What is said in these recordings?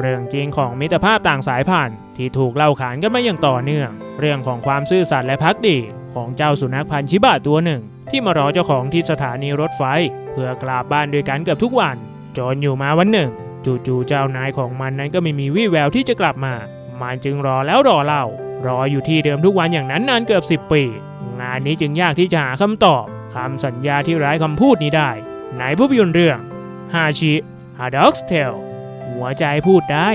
เรื่องจริงของมิตรภาพต่างสายพันธุ์ที่ถูกเล่าขานกันมาอย่างต่อเนื่อง เรื่องของความซื่อสัตย์และพักดีของเจ้าสุนัขพันธุ์ชิบะตัวหนึ่ง ที่มารอเจ้าของที่สถานีรถไฟ เพื่อกลับบ้านด้วยกันเกือบทุกวัน จนอยู่มาวันหนึ่ง จู่ๆเจ้านายของมันนั้นก็ไม่มีวี่แววที่จะกลับมา มันจึงรอแล้วรอเล่ารออยู่ที่เดิมทุกวันอย่างนั้นนานเกือบ 10 ปี งานนี้จึงยากที่จะหาคำตอบคำสัญญาที่ไร้คำพูดนี้ได้ในภาพยนตร์เรื่องฮาชิ ฮาด็อกสเทลหัวใจพูดได้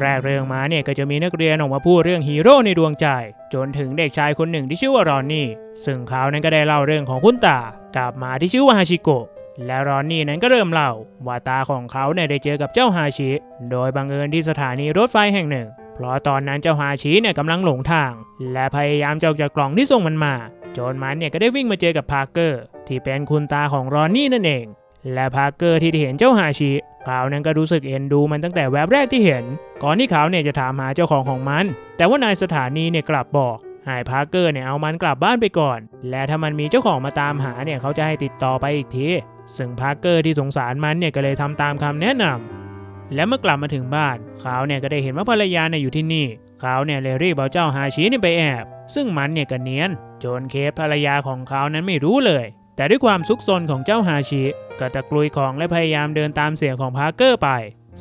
แรกเรื่องมาเนี่ยก็จะมีนักเรียนออกมาพูดเรื่องฮีโร่ในดวงใจ จนถึงเด็กชายคนหนึ่งที่ชื่อว่ารอนนี่ ซึ่งเขานั้นก็ได้เล่าเรื่องของคุณตากลับมาที่ชื่อว่าฮาชิโกะและรอนนี่นั้นก็เริ่มเล่าว่าตาของเขาเนี่ยได้เจอกับเจ้าฮาชิ โดยบังเอิญที่สถานีรถไฟแห่งหนึ่ง เพราะตอนนั้นเจ้าฮาชิเนี่ยกำลังหลงทาง และพยายามจะออกจากกล่องที่ส่งมันมา จนมันเนี่ยก็ได้วิ่งมาเจอกับพาร์เกอร์ ที่เป็นคุณตาของรอนนี่นั่นเอง และพาร์เกอร์ที่ได้เห็นเจ้าฮาชิเขานั้นก็รู้สึกเอ็นดูมันตั้งแต่แวบแรกที่เห็น ก่อนที่เขาเนี่ยจะถามหาเจ้าของของมัน แต่ว่านายสถานีเนี่ยกลับบอกให้พาร์เกอร์เนี่ยเอามันกลับบ้านไปก่อน และถ้ามันมีเจ้าของมาตามหาเนี่ยเขาจะให้ติดต่อไปอีกที ซึ่งพาร์เกอร์ที่สงสารมันเนี่ยก็เลยทำตามคำแนะนำและเมื่อกลับมาถึงบ้านเขาเนี่ยก็ได้เห็นว่าภรรยาเนี่ยอยู่ที่นี่เขาเนี่ยเลยรีบเอาเจ้าฮาชิเนี่ยไปแอบ ซึ่งมันเนี่ยก็เนียนจนเคสภรรยาของเขานั้นไม่รู้เลย แต่ด้วยความซุกซนของเจ้าฮาชิก็ตะกลุยของและพยายามเดินตามเสียงของพาร์เกอร์ไป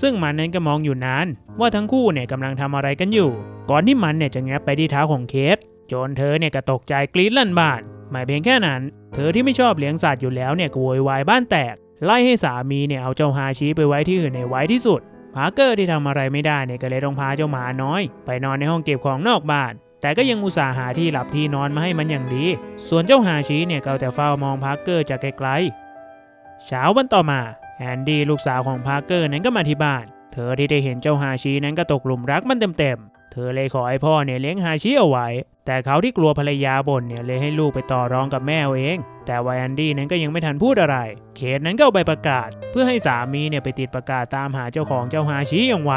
ซึ่งมันนั้นก็มองอยู่นานว่าทั้งคู่เนี่ยกำลังทำอะไรกันอยู่ ก่อนที่มันเนี่ยจะแงบไปที่เท้าของเคสจนเธอเนี่ยก็ตกใจกรี๊ดลั่นบ้านไม่เพียงแค่นั้น เธอที่ไม่ชอบเลี้ยงสัตว์อยู่แล้วเนี่ยก็โวยวายบ้านแตก ไล่ให้สามีเนี่ยเอาเจ้าฮาชิไปไว้ที่อื่นในไว้ที่สุดพาร์เกอร์ที่ทำอะไรไม่ได้เนี่ยก็เลยต้องพาเจ้าหมาน้อย ไปนอนในห้องเก็บของนอกบ้าน แต่ก็ยังอุตส่าห์หาที่หลับที่นอนมาให้มันอย่างดี ส่วนเจ้าฮาชิเนี่ยก็เอาแต่เฝ้ามองพาร์เกอร์จากไกลๆ เช้าวันต่อมาแอนดี้ลูกสาวของพาร์เกอร์นั้นก็มาที่บ้าน เธอที่ได้เห็นเจ้าฮาชินั้นก็ตกหลุมรักมันเต็มๆ เธอเลยขอให้พ่อเนี่ยเลี้ยงฮาชิเอาไว้ แต่เขาที่กลัวภรรยาบ่นเนี่ยเลยให้ลูกไปต่อรองกับแม่เอง แต่ว่าแอนดี้นั้นก็ยังไม่ทันพูดอะไรเคสนั้นก็เอาไปประกาศ เพื่อให้สามีเนี่ยไปติดประกาศตามหาเจ้าของเจ้าฮาชิอย่างไว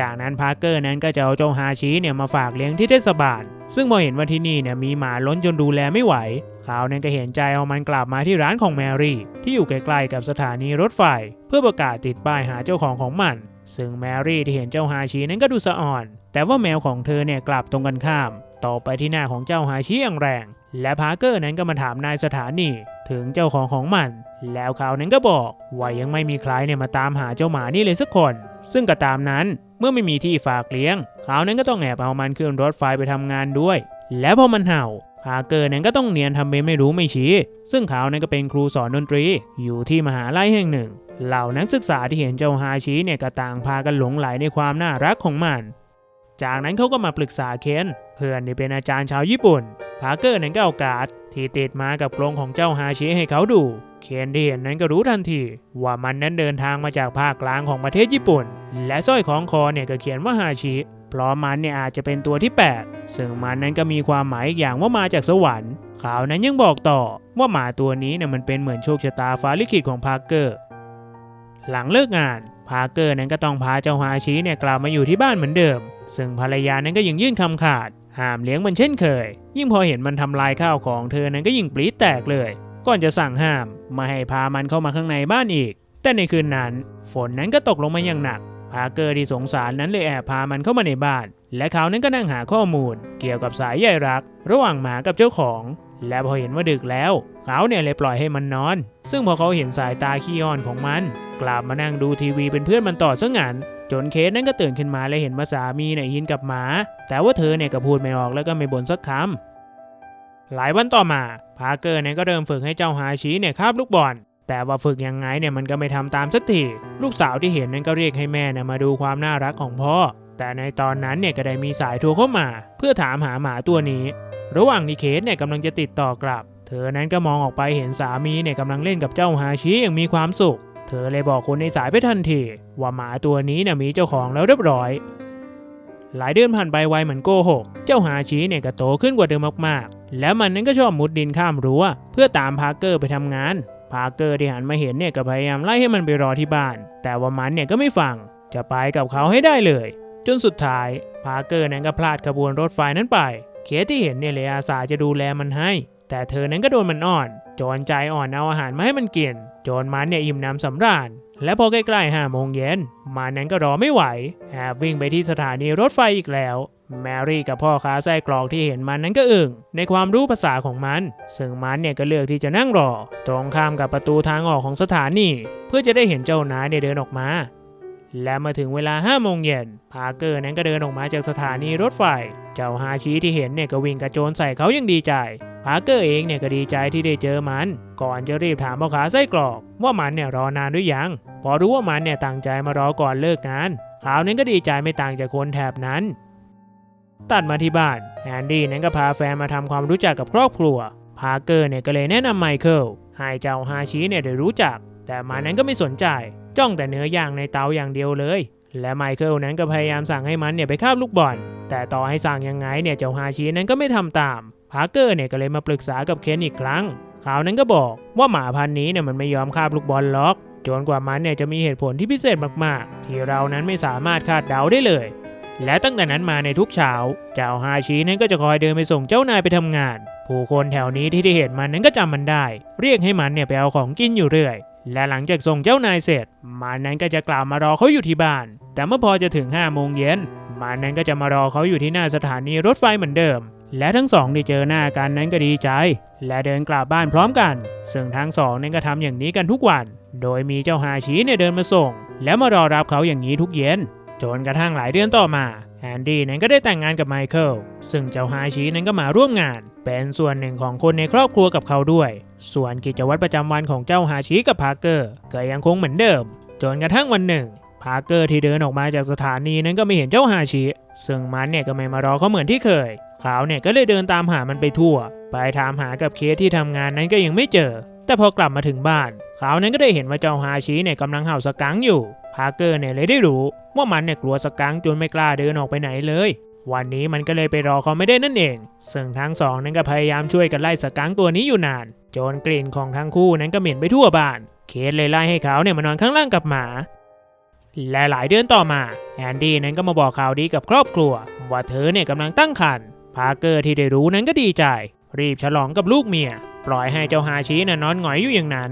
จากนั้นพาร์เกอร์นั้นก็จะเอาเจ้าฮาชิเนี่ยมาฝากเลี้ยงที่เทศบาล ซึ่งพอเห็นว่าที่นี่เนี่ยมีหมาล้นจนดูแลไม่ไหว เขานั้นก็เห็นใจเอามันกลับมาที่ร้านของแมรี่ ที่อยู่ใกล้ๆกับสถานีรถไฟ เพื่อประกาศติดป้ายหาเจ้าของของมัน ซึ่งแมรี่ที่เห็นเจ้าฮาชินั้นก็ดูสะอ่อน แต่ว่าแมวของเธอเนี่ยกลับตรงกันข้าม ต่อไปที่หน้าของเจ้าฮาชิอย่างแรง และพาร์เกอร์นั้นก็มาถามนายสถานีถึงเจ้าของของมัน แล้วเขานั้นก็บอกว่ายังไม่มีใครเนี่ยมาตามหาเจ้าหมานี่เลยสักคน ซึ่งก็ตามนั้นเมื่อไม่มีที่ฝากเลี้ยง เขานั้นก็ต้องแอบเอามันขึ้นรถไฟไปทำงานด้วย แล้วพอมันเห่าพาเกอร์นั้นก็ต้องเนียนทำเป็นไม่รู้ไม่ชี้ ซึ่งเขานั้นก็เป็นครูสอนดนตรี อยู่ที่มหาลัยแห่งหนึ่ง เหล่านักศึกษาที่เห็นเจ้าฮาชิเนี่ยก็ต่างพากันหลงไหลในความน่ารักของมัน จากนั้นเขาก็มาปรึกษาเคนเพื่อนที่เป็นอาจารย์ชาวญี่ปุ่น พาร์เกอร์นั้นก็เอาการ์ดที่ติดมากับกรงของเจ้าฮาชิให้เขาดู เคนที่เห็นนั้นก็รู้ทันที ว่ามันนั้นเดินทางมาจากภาคกลางของประเทศญี่ปุ่น และสร้อยของคอเนี่ยก็เขียนว่าฮาชิเพราะมันเนี่ยอาจจะเป็นตัวที่ 8 ซึ่งมันนั้นก็มีความหมายอีกอย่างว่ามาจากสวรรค์ข่าวนั้นยังบอกต่อว่าหมาตัวนี้เนี่ยมันเป็นเหมือนโชคชะตาฟ้าลิขิตของพาร์เกอร์ หลังเลิกงาน พาร์เกอร์นั้นก็ต้องพาเจ้าฮาชิเนี่ยกลับมาอยู่ที่บ้านเหมือนเดิม ซึ่งภรรยานั้นก็ยังยื่นคำขาด ห้ามเลี้ยงมันเช่นเคย ยิ่งพอเห็นมันทำลายข้าวของเธอนั้นก็ยิ่งปรี๊ดแตกเลย ก่อนจะสั่งห้ามไมาให้พามันเข้ามาข้างในบ้านอีก แต่ในคืนนั้น ฝนนั้นก็ตกลงมาอย่างหนัก พาร์เกอร์ที่สงสารนั้นเลยแอบพามันเข้ามาในบ้าน และเขานั้นก็นั่งหาข้อมูล เกี่ยวกับสายใยรัก ระหว่างหมากับเจ้าของ และพอเห็นว่าดึกแล้ว เขาเนี่ยเลยปล่อยให้มันนอน ซึ่งพอเขาเห็นสายตาขี้อ้อนของมัน กลับมานั่งดูทีวีเป็นเพื่อนมันต่อซะงั้นจนเคสนั้นก็ตื่นขึ้นมาและเห็นว่าสามีเนี่ยยินกับหมา แต่ว่าเธอเนี่ยก็พูดไม่ออกแล้วก็ไม่บ่นสักคำหลายวันต่อมา พาเกอร์เนี่ยก็เริ่มฝึกให้เจ้าฮาชิเนี่ยคาบลูกบอลแต่ว่าฝึกยังไงเนี่ยมันก็ไม่ทำตามสักทีลูกสาวที่เห็นนั้นก็เรียกให้แม่เนี่ยมาดูความน่ารักของพ่อ แต่ในตอนนั้นเนี่ยก็ได้มีสายโทรเข้ามา เพื่อถามหาหมาตัวนี้ ระหว่างที่เคสเนี่ยกำลังจะติดต่อกลับ เธอนั้นก็มองออกไปเห็นสามีเนี่ยกำลังเล่นกับเจ้าฮาชิอย่างมีความสุข เธอเลยบอกคนในสายไปทันทีว่าหมาตัวนี้เนี่ยมีเจ้าของแล้วเรียบร้อย หลายเดือนผ่านไปไวเหมือนโกหก เจ้าฮาชิเนี่ยก็โตขึ้นกว่าเดิมมากๆ แล้วมันนั้นก็ชอบมุดดินข้ามรั้วเพื่อตามพาร์เกอร์ไปทำงาน พาร์เกอร์ที่หันมาเห็นเนี่ยก็พยายามไล่ให้มันไปรอที่บ้าน แต่ว่ามันเนี่ยก็ไม่ฟัง จะไปกับเขาให้ได้เลย จนสุดท้ายพาร์เกอร์นั้นก็พลาดขบวนรถไฟนั้นไป เคสที่เห็นเนี่ยเลยอาสาจะดูแลมันให้ แต่เธอนั้นก็โดนมันอ่อนโจนใจอ่อนเอาอาหารมาให้มันกินโจนมันเนี่ยอิ่มน้ำสำราญ และพอใกล้ๆห้าโมงเย็นมันนั้นก็รอไม่ไหวแอบวิ่งไปที่สถานีรถไฟอีกแล้วแมรี่กับพ่อค้าไส้กรอกที่เห็นมันนั้นก็อึ่ง ในความรู้ภาษาของมัน ซึ่งมันเนี่ยก็เลือกที่จะนั่งรอ ตรงข้ามกับประตูทางออกของสถานี เพื่อจะได้เห็นเจ้านายเนี่ยเดินออกมา และมาถึงเวลา5โมงเย็นพาเกอร์นั้นก็เดินออกมาจากสถานีรถไฟ เจ้าฮาชิที่เห็นเนี่ยก็วิ่งกระโจนใส่เขาอยังดีใจ พาเกอร์เองเนี่ยก็ดีใจที่ได้เจอมัน ก่อนจะรีบถามพ่อค้าไส้กรอก ว่ามันเนี่ยรอนานหรือยัง พอรู้ว่ามันเนี่ยตั้งใจมารอก่อนเลิกงานขาวนั้นก็ดีใจไม่ต่างจากคนแถบนั้น ตัดมาที่บ้านแอนดี้นั้นก็พาแฟนมาทำความรู้จักกับครอบครัว พาเกอร์เนี่ยก็เลยแนะนำไมเคิลให้เจ้าฮาชิเนี่ยได้รู้จัก แต่มันนั้นก็ไม่สนใจจ้องแต่เนื้อย่างในเตาอย่างเดียวเลย และไมเคิลนั้นก็พยายามสั่งให้มันเนี่ยไปคาบลูกบอล แต่ต่อให้สั่งยังไงเนี่ยเจ้าฮาชินั้นก็ไม่ทำตาม พาร์เกอร์เนี่ยก็เลยมาปรึกษากับเคนอีกครั้งเขานั้นก็บอกว่าหมาพันนี้เนี่ยมันไม่ยอมคาบลูกบอลล็อกจนกว่ามันเนี่ยจะมีเหตุผลที่พิเศษมากๆ ที่เรานั้นไม่สามารถคาดเดาได้เลย และตั้งแต่นั้นมาในทุกเช้า เจ้าฮาชินั้นก็จะคอยเดินไปส่งเจ้านายไปทำงาน ผู้คนแถวนี้ที่ได้เห็นมันนั้นก็จำมันได้ เรียกให้มันเนี่ยไปเอาของกินอยู่เรื่อย และหลังจากส่งเจ้านายเสร็จมันนั้นก็จะกลับมารอเขาอยู่ที่บ้าน แต่เมื่อพอจะถึง5โมงเย็นมันนั้นก็จะมารอเขาอยู่ที่หน้าสถานีรถไฟเหมือนเดิม และทั้งสองได้เจอหน้ากันนั้นก็ดีใจ และเดินกลับบ้านพร้อมกัน ซึ่งทั้งสองนั้นก็ทำอย่างนี้กันทุกวัน โดยมีเจ้าฮาชิเนี่ยเดินมาส่ง แล้วมารอรับเขาอย่างนี้ทุกเย็นจนกระทั่งหลายเดือนต่อมาแอนดี้นั้นก็ได้แต่งงานกับไมเคิลซึ่งเจ้าฮาชินั้นก็มาร่วมงาน เป็นส่วนหนึ่งของคนในครอบครัวกับเขาด้วย ส่วนกิจวัตรประจำวันของเจ้าฮาชิกับพาร์เกอร์ก็ยังคงเหมือนเดิม จนกระทั่งวันหนึ่งพาร์เกอร์ที่เดินออกมาจากสถานีนั้นก็ไม่เห็นเจ้าฮาชิ ซึ่งมันเนี่ยก็ไม่มารอเขาเหมือนที่เคย เขาเนี่ยก็เลยเดินตามหามันไปทั่ว ไปถามหากับเคสที่ทำงานนั้นก็ยังไม่เจอ แต่พอกลับมาถึงบ้าน เขานั้นก็ได้เห็นว่าเจ้าฮาชิเนี่ยกำลังเห่าสกังค์อยู่ พาร์เกอร์เนี่ยเลยได้รู้ ว่ามันเนี่ยกลัวสกังค์จนไม่กล้าเดินออกไปไหนเลย วันนี้มันก็เลยไปรอเขาไม่ได้นั่นเอง ซึ่งทั้งสองนั้นก็พยายามช่วยกันไล่สกังตัวนี้อยู่นาน จนกลิ่นของทั้งคู่นั้นก็เหม็นไปทั่วบ้าน เคสเลยไล่ให้เขาเนี่ยมานอนข้างล่างกับหมา และหลายเดือนต่อมาแอนดี้นั้นก็มาบอกข่าวดีกับครอบครัว ว่าเธอเนี่ยกำลังตั้งครรภ์ พาเกอร์ที่ได้รู้นั้นก็ดีใจ รีบฉลองกับลูกเมีย ปล่อยให้เจ้าฮาชิน่ะนอนหงอยอยู่อย่างนั้น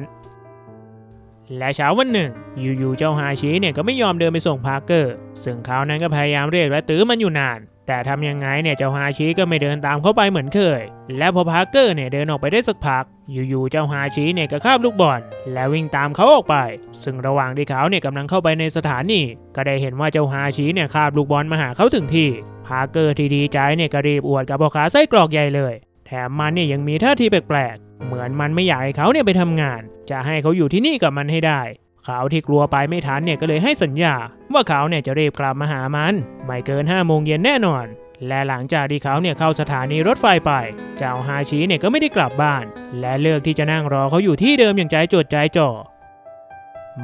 และเช้าวันหนึ่ง อยู่ๆเจ้าฮาชิเนี่ยก็ไม่ยอมเดินไปส่งพาร์เกอร์ ซึ่งเขานั้นก็พยายามเรียกและตื้อมันอยู่นาน แต่ทำยังไงเนี่ยเจ้าฮาชิก็ไม่เดินตามเข้าไปเหมือนเคย และพอพาร์เกอร์เนี่ยเดินออกไปได้สักพัก อยู่ๆเจ้าฮาชิเนี่ยก็คาบลูกบอลและวิ่งตามเขาออกไป ซึ่งระหว่างที่เขาเนี่ยกำลังเข้าไปในสถานีก็ได้เห็นว่าเจ้าฮาชิเนี่ยคาบลูกบอลมาหาเขาถึงที่พาร์เกอร์ที่ดีใจเนี่ยก็รีบอวดกับพ่อค้าไส้กรอกใหญ่เลย แถมมันเนี่ยยังมีท่าทีแปลกๆเหมือนมันไม่อยากให้เขาเนี่ยไปทำงาน จะให้เขาอยู่ที่นี่กับมันให้ได้ ขาที่กลัวไปไม่ทันเนี่ยก็เลยให้สัญญา ว่าเขาเนี่ยจะรีบกลับมาหามัน ไม่เกิน5้าโมงเย็นแน่นอน และหลังจากที่เขาเนี่ยเข้าสถานีรถไฟไป เจ้าฮาชิเนี่ยก็ไม่ได้กลับบ้าน และเลือกที่จะนั่งรอเขาอยู่ที่เดิมอย่างใจจดใจจ่อ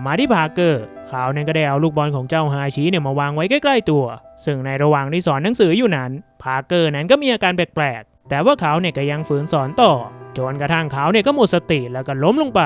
มาที่พาร์เกอร์เขาเนี่ยก็ได้เอาลูกบอลของเจ้าฮาชิเนี่ยมาวางไว้ใกล้ๆตัว ซึ่งในระหว่างที่สอนหนังสืออยู่นั้น พาร์เกอร์นั้นก็มีอาการแปลกๆแต่ว่าเขาเนี่ยก็ยังฝืนสอนต่อจนกระทั่งเขาเนี่ยก็หมดสติแล้วก็ล้มลงไป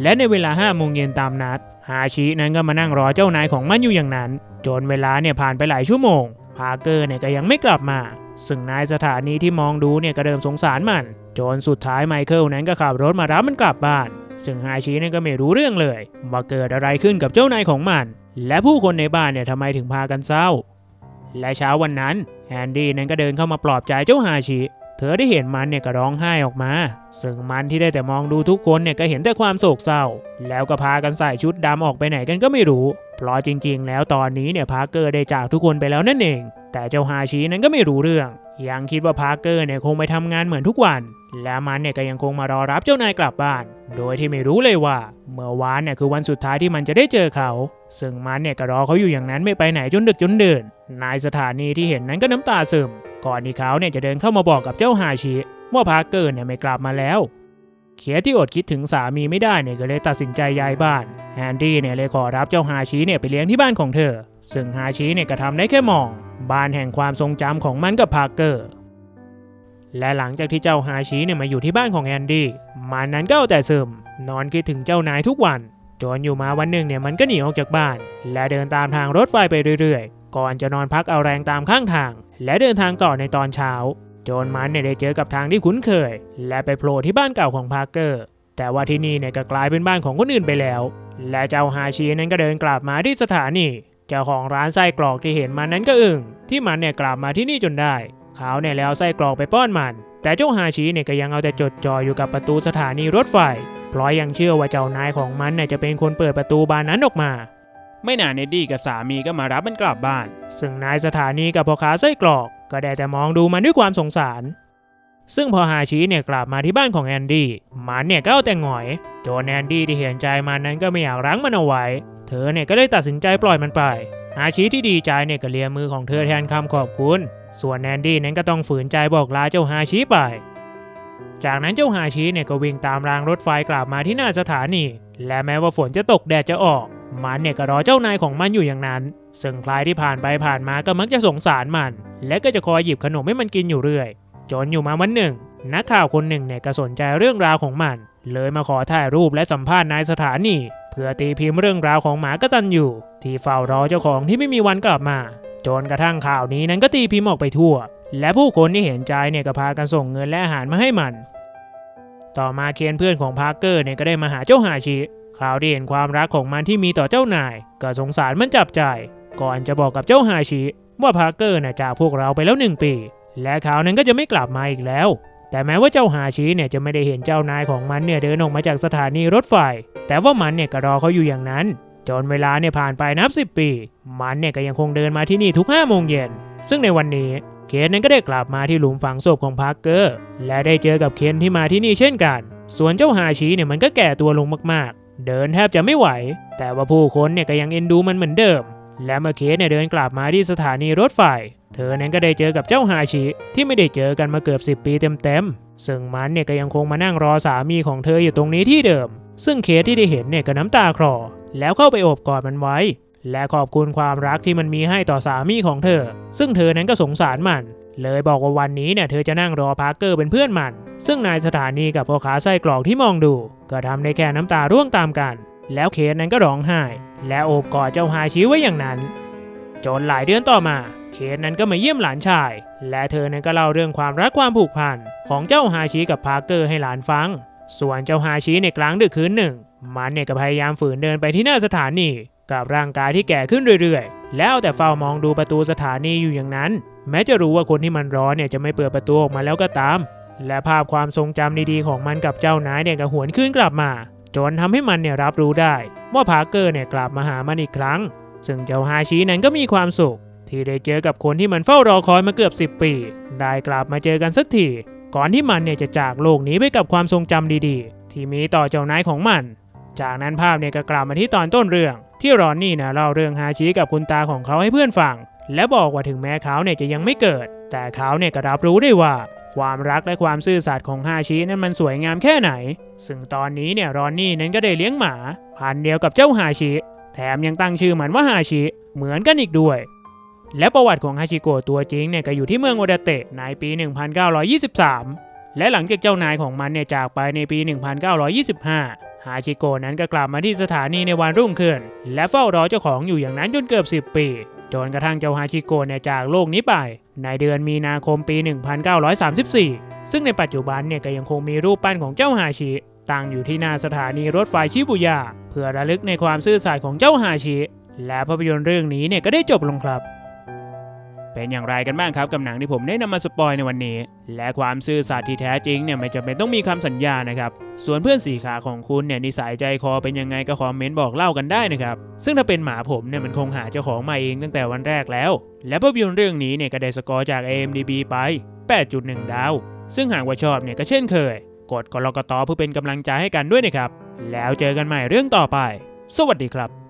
และในเวลา5โมงเย็นตามนัด ฮาชินั้นก็มานั่งรอเจ้านายของมันอยู่อย่างนั้น จนเวลาเนี่ยผ่านไปหลายชั่วโมง พาร์เกอร์เนี่ยก็ยังไม่กลับมา ซึ่งนายสถานีที่มองดูเนี่ยก็เริ่มสงสารมัน จนสุดท้ายไมเคิลนั้นก็ขับรถมารับมันกลับบ้าน ซึ่งฮาชินี่ยก็ไม่รู้เรื่องเลย ว่าเกิดอะไรขึ้นกับเจ้านายของมัน และผู้คนในบ้านเนี่ยทำไมถึงพากันเศร้า และเช้าวันนั้นแอนดี้นั้นก็เดินเข้ามาปลอบใจเจ้าฮาชิ เธอได้เห็นมันเนี่ยก็ร้องไห้ออกมา ซึ่งมันที่ได้แต่มองดูทุกคนเนี่ยก็เห็นแต่ความโศกเศร้า แล้วก็พากันใส่ชุดดำออกไปไหนกันก็ไม่รู้ เพราะจริงๆ แล้วตอนนี้เนี่ยพาร์เกอร์ได้จากทุกคนไปแล้วนั่นเอง แต่เจ้าฮาชินั้นก็ไม่รู้เรื่อง ยังคิดว่าพาร์เกอร์เนี่ยคงไปทำงานเหมือนทุกวัน และมันเนี่ยก็ยังคงมารอรับเจ้านายกลับบ้าน โดยที่ไม่รู้เลยว่า เมื่อวานเนี่ยคือวันสุดท้ายที่มันจะได้เจอเขา ซึ่งมันเนี่ยก็รอเขาอยู่อย่างนั้นไม่ไปไหนจนดึกจนเดินนายสถานีที่เห็นนั้นก็น้ำตาซึม ก่อนที่เขาเนี่ยจะเดินเข้ามาบอกกับเจ้าฮาชิว่าพาร์เกอร์เนี่ยไม่กลับมาแล้วเคียที่อดคิดถึงสามีไม่ได้เนี่ยก็เลยตัดสินใจย้ายบ้านแอนดี้เนี่ยเลยขอรับเจ้าฮาชิเนี่ยไปเลี้ยงที่บ้านของเธอ ซึ่งฮาชิเนี่ยก็ทำได้แค่มอง บ้านแห่งความทรงจำของมันกับพาร์เกอร์และหลังจากที่เจ้าฮาชิเนี่ยมาอยู่ที่บ้านของแอนดี้มันนั้นก็เอาแต่ซึม นอนคิดถึงเจ้านายทุกวันจนอยู่มาวันหนึ่งเนี่ยมันก็หนีออกจากบ้าน และเดินตามทางรถไฟไปเรื่อย ก่อนจะนอนพักเอาแรงตามข้างทาง และเดินทางต่อในตอนเช้าจนมันเนี่ยได้เจอกับทางที่คุ้นเคย และไปโผล่ที่บ้านเก่าของพาร์เกอร์ แต่ว่าที่นี่เนี่ยก็กลายเป็นบ้านของคนอื่นไปแล้ว และเจ้าฮาชินั้นก็เดินกลับมาที่สถานีเจ้าของร้านไส้กรอกที่เห็นมันนั้นก็อึ้งที่มันเนี่ยกลับมาที่นี่จนได้ เขาเนี่ยแล้วไส้กรอกไปป้อนมัน แต่เจ้าฮาชิเนี่ยก็ยังเอาแต่จดจ่ออยู่กับประตูสถานีรถไฟเพราะยังเชื่อว่าเจ้านายของมันเนี่ยจะเป็นคนเปิดประตูบานนั้นออกมา ไม่นานเนดดี้กับสามีก็มารับมันกลับบ้าน ซึ่งนายสถานีกับพ่อค้าไส้กรอก ก็ได้แต่มองดูมันด้วยความสงสาร ซึ่งพอฮาชิเนี่ยกลับมาที่บ้านของแอนดี้มันเนี่ยก็เอาแต่หงอย โจนแอนดี้ที่เห็นใจมันนั้นก็ไม่อยากรั้งมันเอาไว้ เธอเนี่ยก็เลยตัดสินใจปล่อยมันไป ฮาชิที่ดีใจเนี่ยก็เลียมือของเธอแทนคำขอบคุณ ส่วนแอนดี้นั้นก็ต้องฝืนใจบอกลาเจ้าฮาชิไปจากนั้นเจ้าฮาชิเนี่ยก็วิ่งตามรางรถไฟกลับมาที่หน้าสถานี และแม้ว่าฝนจะตกแดดจะออก มันเนี่ยก็รอเจ้านายของมันอยู่อย่างนั้น ซึ่งใครที่ผ่านไปผ่านมาก็มักจะสงสารมัน และก็จะคอยหยิบขนมให้มันกินอยู่เรื่อย จนอยู่มาวันหนึ่ง นักข่าวคนหนึ่งเนี่ยก็สนใจเรื่องราวของมัน เลยมาขอถ่ายรูปและสัมภาษณ์นายสถานีเพื่อตีพิมพ์เรื่องราวของหมากระตันอยู่ ที่เฝ้ารอเจ้าของที่ไม่มีวันกลับมา จนกระทั่งข่าวนี้นั้นก็ตีพิมพ์ออกไปทั่ว และผู้คนที่เห็นใจเนี่ยก็พากันส่งเงินและอาหารมาให้มัน ต่อมาเคนเพื่อนของพาร์เกอร์เนี่ยก็ได้มาหาเจ้าฮาชิ ข่าวที่เห็นความรักของมันที่มีต่อเจ้านาย ก็สงสารมันจับใจ ก่อนจะบอกกับเจ้าฮาชิ ว่าพาร์เกอร์น่ะจากพวกเราไปแล้วหนึ่งปี และเขาวนั้นก็จะไม่กลับมาอีกแล้ว แต่แม้ว่าเจ้าฮาชิเนี่ยจะไม่ได้เห็นเจ้านายของมันเนี่ยเดินออกมาจากสถานีรถไฟ แต่ว่ามันเนี่ยก็รอเขาอยู่อย่างนั้น จนเวลาเนี่ยผ่านไปนับสิบปี มันเนี่ยก็ยังคงเดินมาที่นี่ทุกห้าโมงเย็น ซึ่งในวันนี้เคนนั้นก็ได้กลับมาที่หลุมฝังศพของพาร์เกอร์ และได้เจอกับเคนที่มาที่นี่เช่นกัน ส่วนเจ้าฮาชิเนี่ยมันก็แก่ตัวลงมากๆ เดินแทบจะไม่ไหว แต่ว่าผู้คนเนี่ยก็ยังเอ็นดูมันเหมือนเดิม และเมื่อเคนเนี่ยเดินกลับมาที่สถานีรถไฟ เธอนั้นก็ได้เจอกับเจ้าฮาชิที่ไม่ได้เจอกันมาเกือบ 10 ปีเต็มๆ ซึ่งมันเนี่ยก็ยังคงมานั่งรอสามีของเธออยู่ตรงนี้ที่เดิม ซึ่งเคสที่ได้เห็นเนี่ยก็น้ำตาคลอ แล้วเข้าไปโอบกอดมันไว้ และขอบคุณความรักที่มันมีให้ต่อสามีของเธอ ซึ่งเธอนั้นก็สงสารมัน เลยบอกว่าวันนี้เนี่ยเธอจะนั่งรอพาร์เกอร์เป็นเพื่อนมัน ซึ่งนายสถานีกับพ่อค้าไส้กรอกที่มองดู ก็ทำได้แค่น้ำตาร่วงตามกัน แล้วเคสนั้นก็ร้องไห้ และโอบกอดเจ้าฮาชิไว้อย่างนั้น จนหลายเดือนต่อมา เคสนั้นก็มาเยี่ยมหลานชาย และเธอนั้นก็เล่าเรื่องความรักความผูกพันของเจ้าฮาชิกับพาร์เกอร์ให้หลานฟัง ส่วนเจ้าฮาชิในกลางดึกคืนหนึ่ง มันเนี่ยก็พยายามฝืนเดินไปที่หน้าสถานี กับร่างกายที่แก่ขึ้นเรื่อยๆ แล้วแต่เฝ้ามองดูประตูสถานีอยู่อย่างนั้น แม้จะรู้ว่าคนที่มันร้อนเนี่ยจะไม่เปิดประตูออกมาแล้วก็ตาม และภาพความทรงจำดีๆของมันกับเจ้านายเนี่ยก็หวนขึ้นกลับมา จนทำให้มันเนี่ยรับรู้ได้ ว่าพาร์เกอร์เนี่ยกลับมาหามันอีกครั้ง ซึ่งเจ้าฮาชินั้นก็มีความสุข ที่ได้เจอกับคนที่มันเฝ้ารอคอยมาเกือบ 10 ปี ได้กลับมาเจอกันสักทีก่อนที่มันเนี่ยจะจากโลกนี้ไปกับความทรงจำดีๆ ที่มีต่อเจ้านายของมัน จากนั้นภาพเนี่ยก็กลับมาที่ตอนต้นเรื่อง ที่รอนนี่นะเล่าเรื่องฮาชิกับคุณตาของเขาให้เพื่อนฟัง และบอกว่าถึงแม้เขาเนี่ยจะยังไม่เกิด แต่เขาเนี่ยก็รับรู้ได้ว่า ความรักและความซื่อสัตย์ของฮาชินั้นมันสวยงามแค่ไหน ซึ่งตอนนี้เนี่ยรอนนี่นั้นก็ได้เลี้ยงหมา พันเดียวกับเจ้าฮาชิ แถมยังตั้งชื่อมันว่าฮาชิเหมือนกันอีกด้วย และประวัติของฮาชิโกะตัวจริงเนี่ยก็อยู่ที่เมืองโอดาเตะในปี 1923 และหลังจากเจ้านายของมันเนี่ยจากไปในปี 1925 ฮาชิโกะนั้นก็กลับมาที่สถานีในวันรุ่งขึ้น และเฝ้ารอเจ้าของอยู่อย่างนั้นจนเกือบ 10 ปี จนกระทั่งเจ้าฮาชิโกะเนี่ยจากโลกนี้ไป ในเดือนมีนาคมปี 1934 ซึ่งในปัจจุบันเนี่ยก็ยังคงมีรูปปั้นของเจ้าฮาชิ ตั้งอยู่ที่หน้าสถานีรถไฟชิบุย่าเพื่อระลึกในความซื่อสัตย์ของเจ้าฮาชิ และภาพยนตร์เรื่องนี้เนี่ยก็ได้จบลงครับ เป็นอย่างไรกันบ้างครับกับหนังที่ผมได้นำมาสปอยในวันนี้ และความซื่อสัตย์ที่แท้จริงเนี่ยไม่จำเป็นต้องมีคำสัญญานะครับ ส่วนเพื่อนสีขาของคุณเนี่ยนิสัยใจคอเป็นยังไงก็คอมเมนต์บอกเล่ากันได้นะครับ ซึ่งถ้าเป็นหมาผมเนี่ยมันคงหาเจ้าของมาเองตั้งแต่วันแรกแล้ว และภาพยนตร์เรื่องนี้เนี่ยก็ได้สกอร์จาก AMDB ไป 8.1 ดาว ซึ่งหากว่าชอบเนี่ยก็เช่นเคย กดกรกตเพื่อเป็นกำลังใจให้กันด้วยนะครับ แล้วเจอกันใหม่เรื่องต่อไป สวัสดีครับ